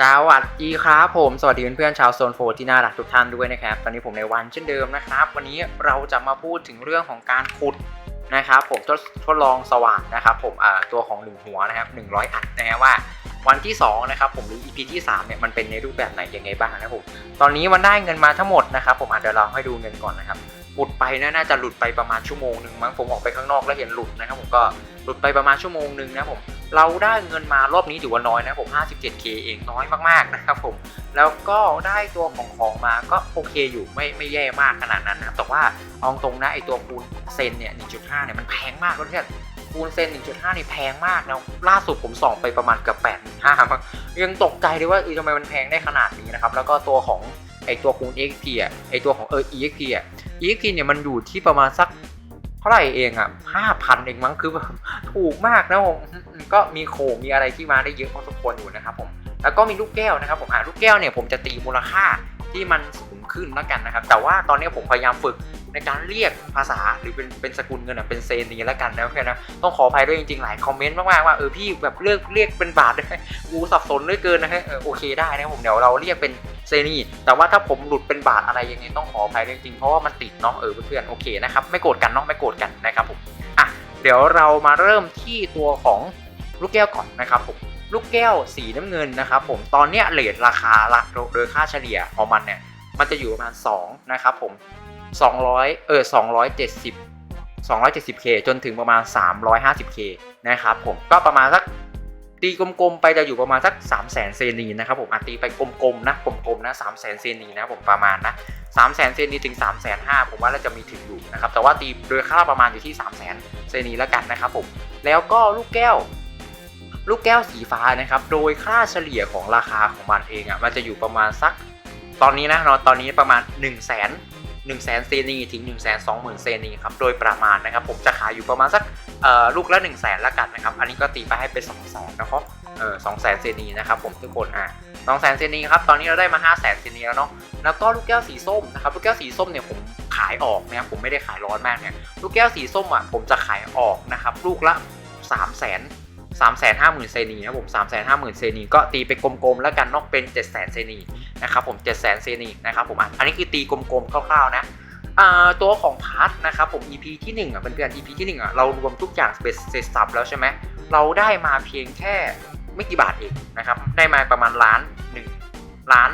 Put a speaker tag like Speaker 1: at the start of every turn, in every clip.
Speaker 1: สวัสดีครับผม สวัสดีเพื่อนๆชาวโซนโฟที่น่ารักทุกท่านด้วยนะครับ ตอนนี้ผมในวันเช่นเดิมนะครับ วันนี้เราจะมาพูดถึงเรื่องของการขุดนะครับ ผมทดทดลองสว่านนะครับผมตัวของหนึ่งหัวนะครับ100 อัดนะฮะว่า วันที่2นะครับผมหรือ EP ที่3เนี่ยมันเป็นในรูปแบบไหนยังไงบ้างนะครับผมตอนนี้มันได้เงินมาทั้งหมดนะครับผมอาจจะเดี๋ยวเราให้ดูเงินก่อนนะครับหลุดไปนะน่าจะหลุดไปประมาณชั่วโมงหนึ่งมั้งผมออกไปข้างนอกแล้วเห็นหลุดนะครับผมก็หลุดไปประมาณชั่วโมงหนึ่งนะครับผม เราได้เงินมารอบนี้ถือว่าน้อยนะผม 57k เองน้อยมากๆนะครับผม แล้วก็ได้ตัวของของมาก็โอเคอยู่ไม่ไม่แย่มากขนาดนั้นนะแต่ว่าเอาตรงนะไอตัวคูณเซนเนี่ย 1.5 เนี่ยมันแพงมากแล้วเนี่ยคูณเซน 1.5 นี่แพงมากนะล่าสุดผมส่องไปประมาณเกือบ8 5ยังตกใจเลยว่าเออทำไมมันแพงได้ขนาดนี้นะครับ แล้วก็ตัวของไอตัวคูณ exp อะไอตัวของเออ exp อะ exp เนี่ยมันอยู่ที่ประมาณสัก ท่าไหร่เองอะห้าพันเองมั้งคือแบบถูกมากนะผมก็มีโคมมีอะไรที่มาได้เยอะพอสมควรอยู่นะครับผมแล้วก็มีลูกแก้วนะครับผมอ่าลูกแก้วเนี่ยผมจะตีมูลค่าที่มันสูงขึ้นแล้วกันนะครับ แต่ว่าตอนนี้ผมพยายามฝึกในการเรียกภาษาหรือเป็นเป็นสกุลเงินอะเป็นเซนนี้แล้วกันนะเพื่อนนะต้องขออภัยด้วยจริงๆหลายคอมเมนต์มากๆว่าเออพี่แบบเลือกเรียกเป็นบาทได้กูสับสนเหลือเกินนะฮะเออโอเคได้นะผมเดี๋ยวเราเรียกเป็น เซนีแต่ว่าถ้าผมหลุดเป็นบาทอะไรยังไงต้องขออภัยจริงๆเพราะว่ามันติดเนาะเออเพื่อนๆโอเคนะครับไม่โกรธกันเนาะไม่โกรธกันนะครับผมอะเดี๋ยวเรามาเริ่มที่ตัวของลูกแก้วก่อนนะครับผมลูกแก้วสีน้ำเงินนะครับผมตอนเนี้ยเลทราคาละโดยค่าเฉลี่ยของมันเนี่ยมันจะอยู่ประมาณ2นะครับผม200เออ270 270k จนถึงประมาณ 350k นะครับผมก็ประมาณสัก ตีกลมๆไปจะอยู่ประมาณสัก3 0 0 0 0 0เซนีนะครับผมอะตีไปกลมๆนะกลมๆนะ3 0 0 0 0 0เซนีนะผมประมาณนะ3 0 0 0 0 0เซนีถึง3 5 0 0 0ผมว่าเราจะมีถึงอยู่นะครับแต่ว่าตีโดยค่าประมาณอยู่ที่ 3 0 0 0 0 0เซนีแล้วกันนะครับผมแล้วก็ลูกแก้ว ลูกแก้วสีฟ้านะครับโดยค่าเฉลี่ยของราคาของมันเองอะ่ะมันจะอยู่ประมาณสัก ตอนนี้นะเนาะตอนนี้ประมาณ 1 0 0 0 0 0 1 0 0 0 0 0เซนีถึง 1 2 0 0 0 0เซนีครับโดยประมาณนะครับผมจะขายอยู่ประมาณสัก ลูกละ1 0 0 0 0แสนละกันนะครับ อันนี้ก็ตีไปให้เป็น2 0 0 0 0นนะครับเออ2 0 0 0 0 0เซนีนะครับผมทุกคนอะ2 0 0 0 0 0เซนีครับตอนนี้เราได้มา5 0 0 0 0 0เซนีแล้วเนาะแล้วก็ลูกแก้วสีส้มนะครับลูกแก้วสีส้มเนี่ยผมขายออกนะครับผมไม่ได้ขายร้อนมากเนี่ยลูกแก้วสีส้มอะผมจะขายออกนะครับลูกละ3 0 0 0 0 0 3 5 0 0 0 0เซนีนะผม3 5 0 0 0 0เซนีก็ตีไปกลมๆแล้วกันนอกเป็น7 0 0 0 0เซนีนะครับผม7 0 0 0 0เซนีนะครับผมอะอันนี้คือตีกลมๆคร่าวๆนะ ตัวของพาร์ทนะครับผม EP ที่1อะเพื่อนๆ EP ที่1อะเรารวมทุกอย่างเป็นเสร็จสับแล้วใช่ไหมเราได้มาเพียงแค่ไม่กี่บาทเองนะครับได้มาประมาณล้าน1ล้าน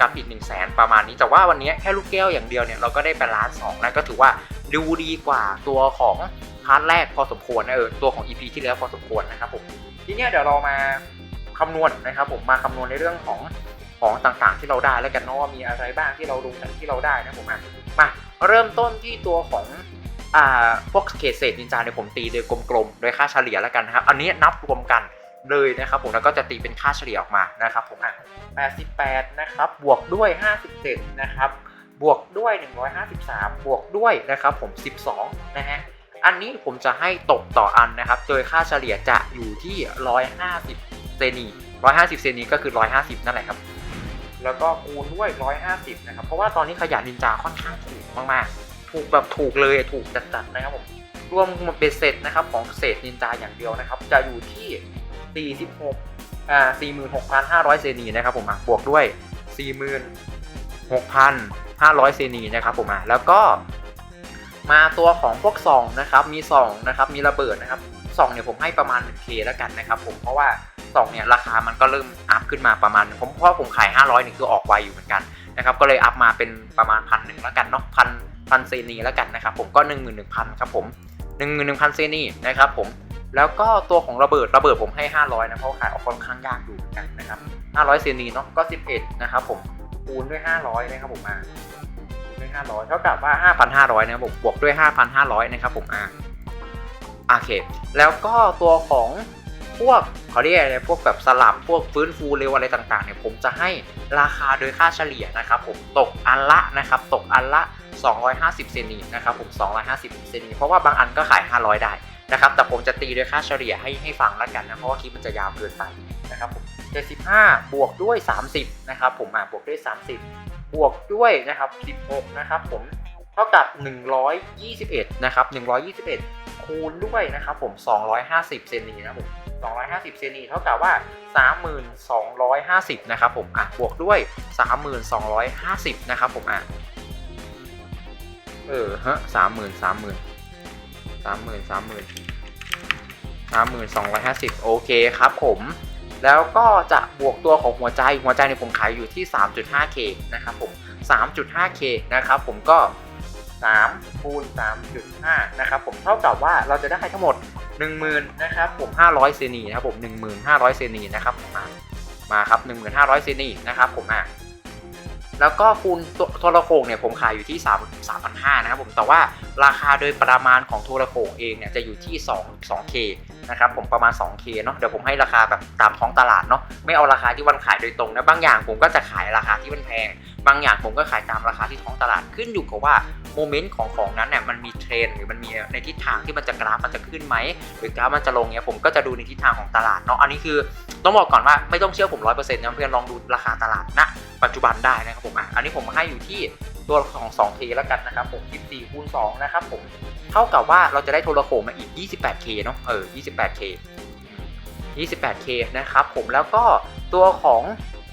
Speaker 1: กับอีก1 0 0 0 0แสนประมาณนี้ แต่ว่าวันนี้แค่ลูกแก้วอย่างเดียวเนี่ยเราก็ได้ไปล้านสองนะก็ถือว่าดูดีกว่าตัวของพาร์ทแรกพอสมควรนะเออตัวของ EP ที่แล้วพอสมควรนะครับผมทีนี้เดี๋ยวเรามาคำนวณนะครับผมมาคำนวณในเรื่องของของต่างๆ ที่เราได้แล้วกันเนาะว่ามีอะไรบ้างที่เราลงกันที่เราได้นะผมอะมา เริ่มต้นที่ตัวของอ่าพวกเขตเศษนินจาเนี่ยผมตีโดยกลมๆโดยค่าเฉลี่ยแล้วกันนะครับ อันนี้นับรวมกันเลยนะครับผมแล้วก็จะตีเป็นค่าเฉลี่ยออกมานะครับผมอะ88 นะครับ บวกด้วย 57 นะครับ บวกด้วย 153 บวกด้วยนะครับผม 12 นะฮะ อันนี้ผมจะให้ตกต่ออันนะครับ โดยค่าเฉลี่ยจะอยู่ที่ 150 เซนี150 เซนีก็คือ 150 นั่นแหละครับ แล้วก็คูณด้วย 150 นะครับ เพราะว่าตอนนี้ขยะนินจาค่อนข้างถูกมากๆ ถูกแบบถูกเลยถูกจัดๆนะครับผม รวมเบ็ดเสร็จนะครับของเศษนินจาอย่างเดียวนะครับ จะอยู่ที่ 46อ่า46,500 เซนีนะครับผมบวกด้วย 46,500 เซนีนะครับผมอะแล้วก็มาตัวของพวกซองนะครับ มีซองนะครับ มีระเบิดนะครับซองเนี่ยผมให้ประมาณ 1K แล้วกันนะครับผม เพราะว่า ซองเนี่ย ราคามันก็เริ่มอัพขึ้นมาประมาณ ผมเพราะว่าผมขาย 500นี่คือออกไวอยู่เหมือนกันนะครับ ก็เลยอัพมาเป็นประมาณพันหนึ่งแล้วกันเนาะพันพันเซนีแล้วกันนะครับผมก็ 1 1 0 0 0ครับผม 1 1 0 0 0เซนีนะครับผมแล้วก็ตัวของระเบิดระเบิดผมให้ 500นะเพราะขายออกค่อนข้างยากอยู่เหมือนกันนะครับ500เซนีเนาะก็ 11 นะครับผมคูณด้วย 500นะครับผมมาด้วย 500 เท่ากับว่า 5,500นะครับผมบวกด้วย 5,500นะครับผมอ่าโอเค แล้วก็ตัวของ พวกเขาเรียกอะไรพวกแบบสลับพวกฟื้นฟูเร็วอะไรต่างๆเนี่ยผมจะให้ราคาโดยค่าเฉลี่ยนะครับผมตกอันละนะครับตกอันละ 250 เซนนีนะครับผม 250 เซนนีเพราะว่าบางอันก็ขาย 500 ได้นะครับแต่ผมจะตีโดยค่าเฉลี่ยให้ให้ฟังแล้วกันนะเพราะว่าคลิปมันจะยาวเกินไปนะครับผม75 บวกด้วย 30นะครับผมอะบวกด้วย 30 บวกด้วยนะครับ16นะครับผมเท่ากับ 121นะครับ121 คูณด้วยนะครับผม 250 เซนนีนะครับผม 250 เซนีเท่ากับว่า 3,250 นะครับผมอะบวกด้วย 3,250 นะครับผมอะเออฮะสามหมื่นสามหมื่นสามหมื่นสามหมื่นสามหมื่นสองร้อยห้าสิบโอเคครับผม แล้วก็จะบวกตัวของหัวใจหัวใจเนี่ยผมขายอยู่ที่ 3.5k นะครับผม 3.5k นะครับผมก็3คูณ3.5 นะครับผมเท่ากับว่าเราจะได้ทั้งหมด 10,000นะครับผม500เซนีนะครับผม1500เซนีนะครับผมมามาครับ1500เซนีนะครับผมอะแล้วก็คูณตัวโทรโขงเนี่ยผมขายอยู่ที่ 3 3,500นะครับผมแต่ว่าราคาโดยประมาณของโทรโขงเองเนี่ยจะอยู่ที่ 2 2k นะครับผมประมาณ 2k เนาะเดี๋ยวผมให้ราคาแบบตามท้องตลาดเนาะไม่เอาราคาที่วันขายโดยตรงนะบางอย่างผมก็จะขายราคาที่มันแพง บางอย่างผมก็ขายตามราคาที่ท้องตลาดขึ้นอยู่กับว่า เมนต์ของของนั้นเนี่ยมันมีเทรนหรือมันมีในทิศทางที่มันจะกราฟมันจะขึ้นไหมหรือกราฟมันจะลงเนี่ยผมก็จะดูในทิศทางของตลาดเนาะอันนี้คือต้องบอกก่อนว่าไม่ต้องเชื่อผมร้อยเปอร์เซ็นต์นะเพื่อนลองดูราคาตลาดณปัจจุบันได้นะครับผมอะอันนี้ผมให้อยู่ที่ตัวของ 2K แล้วกันนะครับผม14คูณ2นะครับผมเท่ากับว่าเราจะได้โทรโขงมาอีก 28K เนาะเออ 28K 28K นะครับผมแล้วก็ตัวของ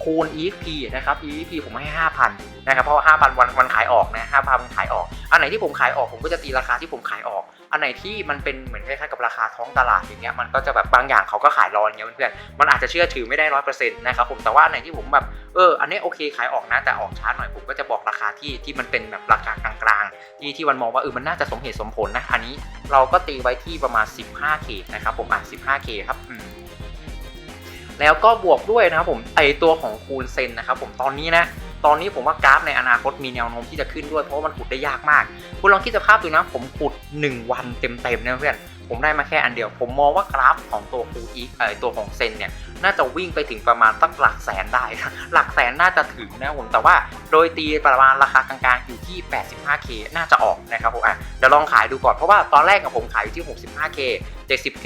Speaker 1: คูณ EXP นะครับ EXP ผมให้ 5,000 นะครับ เพราะว่า5,000 วันวันขายออกนะ5,000มันขายออก อันไหนที่ผมขายออกผมก็จะตีราคาที่ผมขายออก อันไหนที่มันเป็นเหมือนคล้ายๆกับราคาท้องตลาดอย่างเงี้ย มันก็จะแบบบางอย่างเขาก็ขายรออย่างเงี้ยเพื่อนๆ มันอาจจะเชื่อถือไม่ได้ร้อยเปอร์เซ็นต์นะครับผม แต่ว่าอันไหนที่ผมแบบ เออ อันนี้โอเคขายออกนะ แต่ออกช้าหน่อยผมก็จะบอกราคาที่ที่มันเป็นแบบราคากลางๆ ที่ที่มันมองว่าเออ มันน่าจะสมเหตุสมผลนะ อันนี้เราก็ตีไว้ที่ประมาณ 15k นะครับผมอะ 15k ครับอืม แล้วก็บวกด้วยนะครับผมไอตัวของคูณเซนนะครับผมตอนนี้นะตอนนี้ผมว่ากราฟในอนาคตมีแนวโน้มที่จะขึ้นด้วยเพราะว่ามันขุดได้ยากมาก คุณลองคิดสภาพดูนะผมขุด 1 วันเต็มๆนะเพื่อน ผมได้มาแค่อันเดียว ผมมองว่ากราฟของตัวคูอีเออตัวของเซนเนี่ย น่าจะวิ่งไปถึงประมาณสักหลักแสนได้ หลักแสนน่าจะถึงนะผมแต่ว่าโดยตีประมาณราคากลางๆอยู่ที่ 85k น่าจะออกนะครับผมอะเดี๋ยวลองขายดูก่อนเพราะว่าตอนแรกกับผมขายอยู่ที่ 65k 70k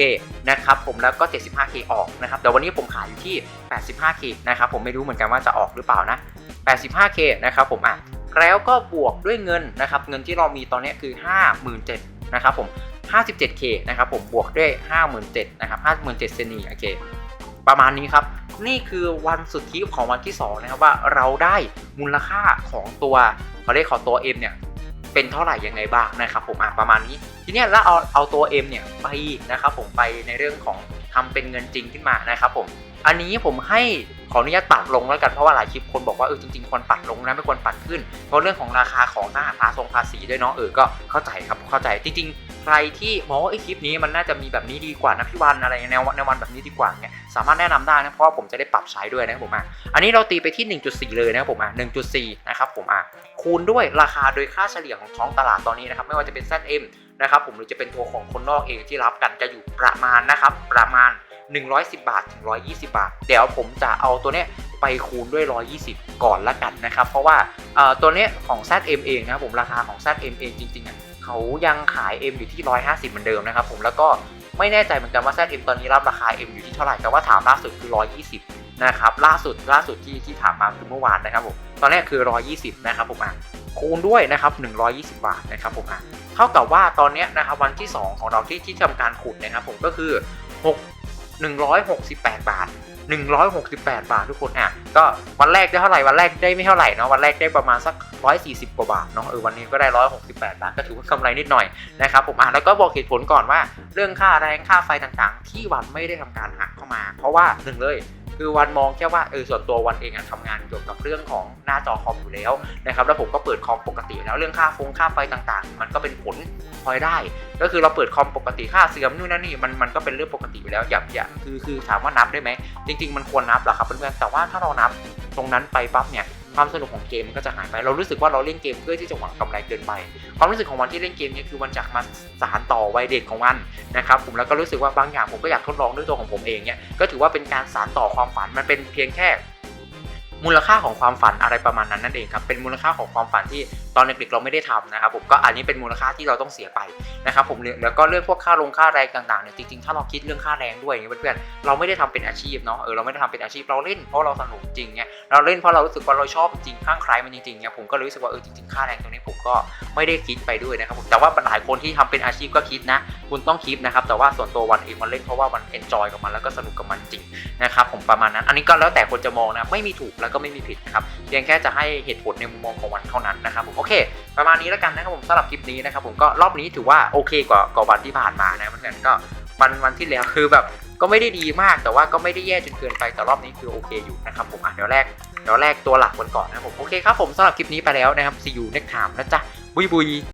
Speaker 1: นะครับผมแล้วก็ 75k ออกนะครับเดี๋ยววันนี้ผมขายอยู่ที่ 85k นะครับผมไม่รู้เหมือนกันว่าจะออกหรือเปล่านะ 85k นะครับผมอะแล้วก็บวกด้วยเงินนะครับเงินที่เรามีตอนนี้คือ 57,000นะครับผม 57k นะครับผมบวกด้วย 57,000นะครับ57,000เซนีโอเคประมาณนี้ครับ นี่คือวันสุดที่ของวันที่ 2 นะครับว่าเราได้มูลค่าของตัวเขาเรียกของตัว M เนี่ยเป็นเท่าไหร่ยังไงบ้างนะครับผมอะประมาณนี้ ทีนี้แล้วเอาเอาตัว M เนี่ยไปนะครับผมไปในเรื่องของทำเป็นเงินจริงขึ้นมานะครับผม อันนี้ผมให้ขออนุญาตปัดลงแล้วกันเพราะว่าหลายคลิปคนบอกว่าเออจริงๆควรปัดลงนะไม่ควรปัดขึ้น เพราะเรื่องของราคาของทหารภาษงภาษีด้วยเนาะเออก็เข้าใจครับเข้าใจจริงๆ ใครที่มองว่าไอ้คลิปนี้มันน่าจะมีแบบนี้ดีกว่านะพี่วันอะไรแนวแนววันแบบนี้ดีกว่าเนี่ยสามารถแนะนำได้นะเพราะว่าผมจะได้ปรับใช้ด้วยนะครับผมอะอันนี้เราตีไปที่ 1.4 เลยนะครับผมอะ1.4 นะครับผมอะคูณด้วยราคาโดยค่าเฉลี่ยของท้องตลาดตอนนี้นะครับไม่ว่าจะเป็น ZM นะครับผมหรือจะเป็นตัวของคนนอกเองที่รับกันจะอยู่ประมาณนะครับประมาณ 110 บาทถึง120บาทเดี๋ยวผมจะเอาตัวเนี้ยไปคูณด้วย 120 ก่อนละกันนะครับ เพราะว่าตัวเนี้ยของ ZM เองนะครับผมราคาของ ZM เองจริงๆอะเขายังขาย M อยู่ที่ 150 เหมือนเดิมนะครับผมแล้วก็ไม่แน่ใจเหมือนกันว่า ZM ตอนนี้รับราคา M อยู่ที่เท่าไหร่แต่ว่าถามล่าสุดคือ 120 นะครับล่าสุดล่าสุดที่ที่ถามมาคือเมื่อวานนะครับผมตอนแรกคือ 120 นะครับผมอะคูณด้วยนะครับ 120 บาทนะครับผมอะเท่ากับว่าตอนนี้นะครับวันที่ 2 ของเราที่ที่ทำการขุดนะครับผมก็คือ 6 168 บาท 168 บาททุกคนอะก็วันแรกได้เท่าไหร่วันแรกได้ไม่เท่าไหร่เนาะวันแรกได้ประมาณสัก 140 กว่าบาทเนาะเออวันนี้ก็ได้ 168 บาทก็ถือว่ากำไรนิดหน่อยนะครับผมอะแล้วก็บอกเหตุผลก่อนว่า เรื่องค่าแรงค่าไฟต่างๆ ที่วันไม่ได้ทำการหักเข้ามา เพราะว่าหนึ่งเลย คือวันมองแค่ว่าเออส่วนตัววันเองอะทำงานเกี่ยวกับเรื่องของหน้าจอคอมอยู่แล้วนะครับแล้วผมก็เปิดคอมปกติแล้วเรื่องค่าฟงค่าไฟต่างๆ มันก็เป็นผลพลอยได้ ก็คือเราเปิดคอมปกติค่าเสื่อมนู่นนั่นนี่มันมันก็เป็นเรื่องปกติอยู่แล้วอย่าอย่าคือคือถามว่านับได้ไหมจริง ๆ มันควรนับหรอครับเพื่อนๆแต่ว่าถ้าเรานับตรงนั้นไปปั๊บเนี่ย ความสนุกของเกมมันก็จะหายไป เรารู้สึกว่าเราเล่นเกมเพื่อที่จะหวังกำไรเกินไป ความรู้สึกของวันที่เล่นเกมเนี่ยคือวันจากมาสารต่อวัยเด็กของมันนะครับผมแล้วก็รู้สึกว่าบางอย่างผมก็อยากทดลองด้วยตัวของผมเองเนี่ยก็ถือว่าเป็นการสารต่อความฝันมันเป็นเพียงแค่มูลค่าของความฝันอะไรประมาณนั้นนั่นเองครับ เป็นมูลค่าของความฝันที่ตอนเด็กๆเราไม่ได้ทำนะครับผมก็อันนี้เป็นมูลค่าที่เราต้องเสียไปนะครับผมแล้วก็เรื่องพวกค่าลงค่าแรงต่างๆเนี่ยจริงๆถ้าเราคิดเรื่องค่าแรงด้วยอย่างเงี้ยเพื่อนๆเราไม่ได้ทำเป็นอาชีพเนาะเออเราไม่ได้ทำเป็นอาชีพเราเล่นเพราะเราสนุกจริงเนี่ยเราเล่นเพราะเรารู้สึกว่าเราชอบจริงข้างใครมันจริงๆเนี่ยผมก็เลยรู้สึกว่าเออจริงๆค่าแรงตรงนี้ผมก็ไม่ได้คิดไปด้วยนะครับผมแต่ว่าหลายคนที่ทำเป็นอาชีพก็คิดนะ คุณต้องคิดนะครับแต่ว่าส่วนตัววันเองมันเล่นเพราะว่ามันเอนจอยกับมันแล้วก็สนุกกับมันจริงนะครับผมประมาณนั้น อันนี้ก็แล้วแต่คนจะมองนะไม่มีถูกแล้วก็ไม่มีผิดนะครับเพียงแค่จะให้เหตุผลในมุมมองของวันเท่านั้นนะครับผมอเคประมาณนี้แล้วกันนะครับผมสำหรับคลิปนี้นะครับผมก็รอบนี้ถือว่าโอเคกว่ากว่าวันที่ผ่านมานะเพื่อนๆก็วันวันที่แล้วคือแบบก็ไม่ได้ดีมากแต่ว่าก็ไม่ได้แย่จนเกินไปแต่รอบนี้คือโอเคอยู่นะครับผมอะเดี๋ยวแรกเดี๋ยวแรกตัวหลักกันก่อนนะครับผมโอเคครับผมสำหรับคลิปนี้ไปแล้วนะครับ see you next time นะจ๊ะบุยบุย